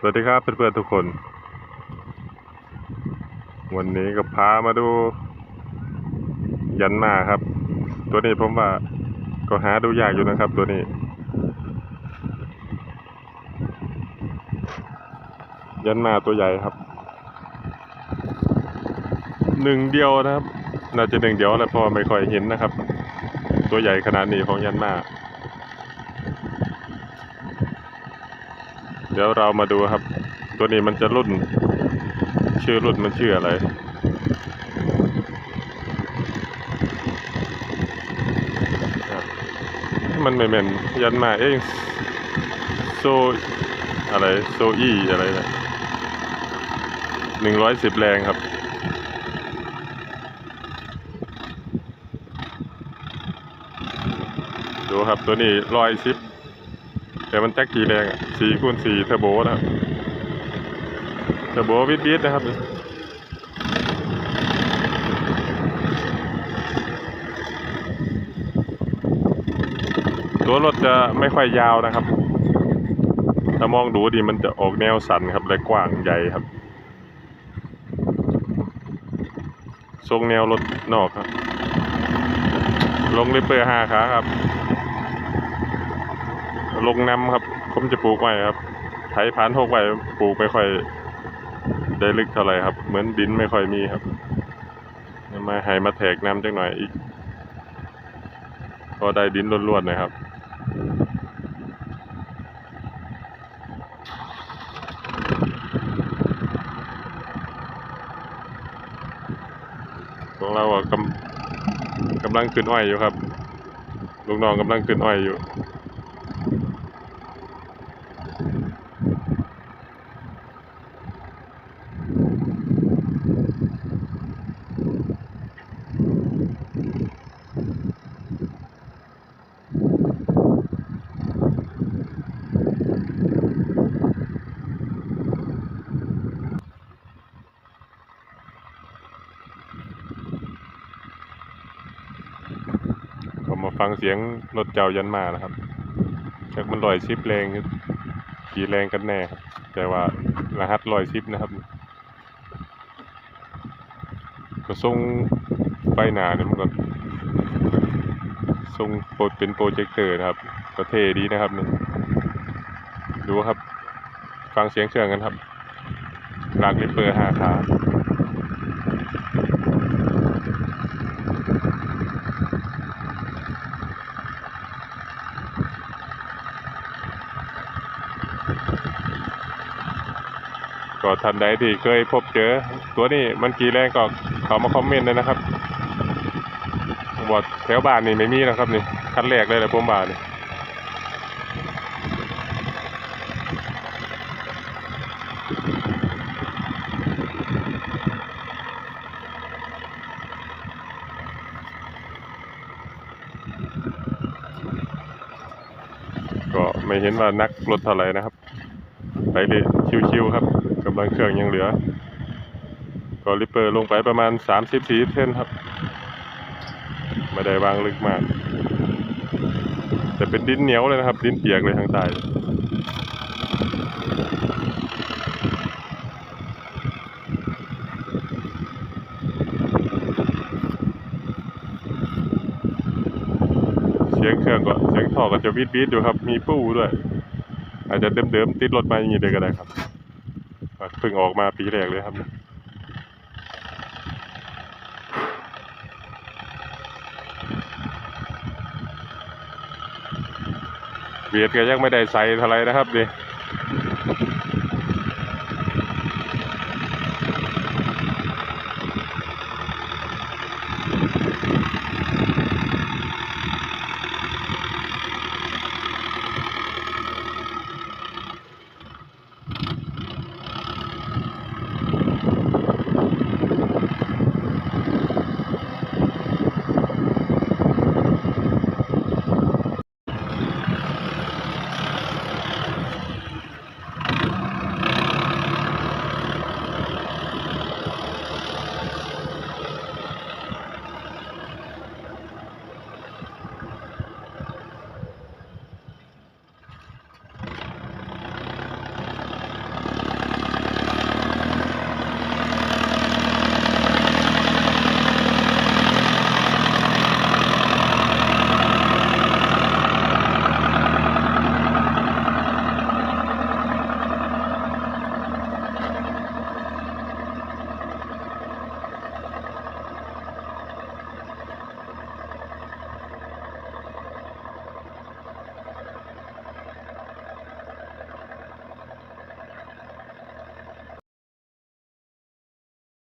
สวัสดีครับเพื่อนๆทุกคน วันนี้ก็พามาดู ยันมาครับ ตัวนี้ผมว่าก็หาดูยากอยู่นะครับ ตัวนี้ ยันมาตัวใหญ่ครับหนึ่งเดียวนะครับ น่าจะหนึ่งเดียวแหละเพอไม่ค่อยเห็นนะครับ ตัวใหญ่ขนาดนี้ของยันมา ดี๋ยวเรามาดูครับ ตัวนี้มันจะรุ่น ชื่อรุ่นมันชื่ออะไร มันไม่เหม็นยันมาเองโซอะไรโซอี้อะไรนะหนึ่งร้อยสิบแรงครับดูครับตัวนี้ร้อยสิบ แต่มันแจ็คกี่แรงอะสี่คูณสี่เทอร์โบนะครับเทอร์โบวิดวิดนะครับตัวรถจะไม่ค่อยยาวนะครับ ถ้ามองดูดีมันจะออกแนวสันครับและกว้างใหญ่ครับ ทรงแนวรถนอกครับ ลงริปเปอร์ห้าขาครับ ลงน้ำครับ ผมจะปลูกไว้ครับ ไถผ่านหกไว้ปลูกไม่ค่อยได้ลึกเท่าไหร่ครับ เหมือนดินไม่ค่อยมีครับมาให้มาแทกน้ำจังหน่อยอีก ก็ได้ดินล้วนๆนะครับของเราอะกำกำลังขึ้นอ้อยอยู่ครับ ลูกน้องกำลังขึ้นอ้อยอยู่ มาฟังเสียงรถเจ้ายันมานะครับจากมันลอยชิปแรง กี่แรงกันแน่ครับ แต่ว่ารหัสลอยชิปนะครับ ก็ทรงไฟหนาเนี่ยมันก็ทรงโปรเป็นโปรเจคเตอร์นะครับ ก็เท่ดีนะครับนี่ดูครับ ฟังเสียงเครื่องกันครับลากลิปเปอร์ห้าขา ก็ท่านใดที่เคยพบเจอ ตัวนี้มันกี่แรงก็เขามาคอมเมนต์เลยนะครับบอดแถวบ้านนี่ไม่มีนะครับนี่คันแรกเลยแหละผมบ้านนี่ก็ ไม่เห็นว่านักรถเท่าไหร่นะครับ ไปเลยชิวๆครับกำลังเครื่องยังเหลือ ก็ลิปเปอร์ลงไปประมาณสามสิบสี่เส้นครับ ไม่ได้วางลึกมาก แต่เป็นดินเหนียวเลยนะครับ ดินเปียกเลยทางใต้ สียงเครื่องก็เสียงท่อก็จะวิดวิดอยู่ครับ มีปู้ด้วย อาจจะเดิมๆติดรถมาอย่างนี้เลยก็ได้ครับเพิ่งออกมาปีแรกเลยครับเบียดก็ยังไม่ได้ใส่เท่าไรนะครับดิ